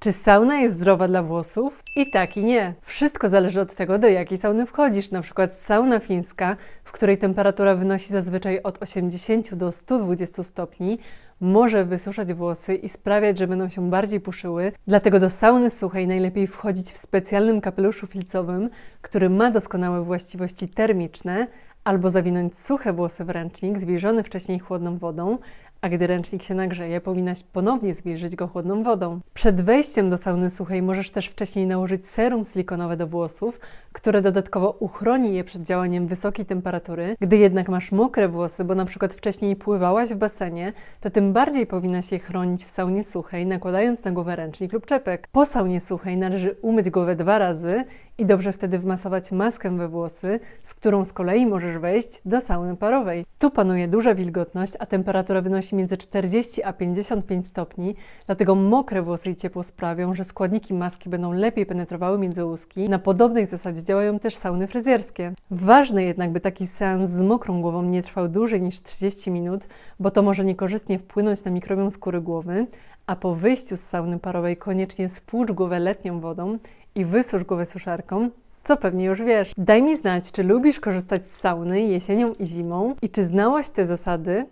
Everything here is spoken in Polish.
Czy sauna jest zdrowa dla włosów? I tak i nie. Wszystko zależy od tego, do jakiej sauny wchodzisz. Na przykład sauna fińska, w której temperatura wynosi zazwyczaj od 80 do 120 stopni, może wysuszać włosy i sprawiać, że będą się bardziej puszyły. Dlatego do sauny suchej najlepiej wchodzić w specjalnym kapeluszu filcowym, który ma doskonałe właściwości termiczne, albo zawinąć suche włosy w ręcznik zwilżony wcześniej chłodną wodą, a gdy ręcznik się nagrzeje, powinnaś ponownie zwilżyć go chłodną wodą. Przed wejściem do sauny suchej możesz też wcześniej nałożyć serum silikonowe do włosów, które dodatkowo uchroni je przed działaniem wysokiej temperatury. Gdy jednak masz mokre włosy, bo na przykład wcześniej pływałaś w basenie, to tym bardziej powinnaś je chronić w saunie suchej, nakładając na głowę ręcznik lub czepek. Po saunie suchej należy umyć głowę dwa razy i dobrze wtedy wmasować maskę we włosy, z którą z kolei możesz wejść do sauny parowej. Tu panuje duża wilgotność, a temperatura wynosi między 40 a 55 stopni, dlatego mokre włosy i ciepło sprawią, że składniki maski będą lepiej penetrowały między łuski. Na podobnej zasadzie działają też sauny fryzjerskie. Ważne jednak, by taki seans z mokrą głową nie trwał dłużej niż 30 minut, bo to może niekorzystnie wpłynąć na mikrobiom skóry głowy, a po wyjściu z sauny parowej koniecznie spłucz głowę letnią wodą i wysusz głowę suszarką, co pewnie już wiesz. Daj mi znać, czy lubisz korzystać z sauny jesienią i zimą i czy znałaś te zasady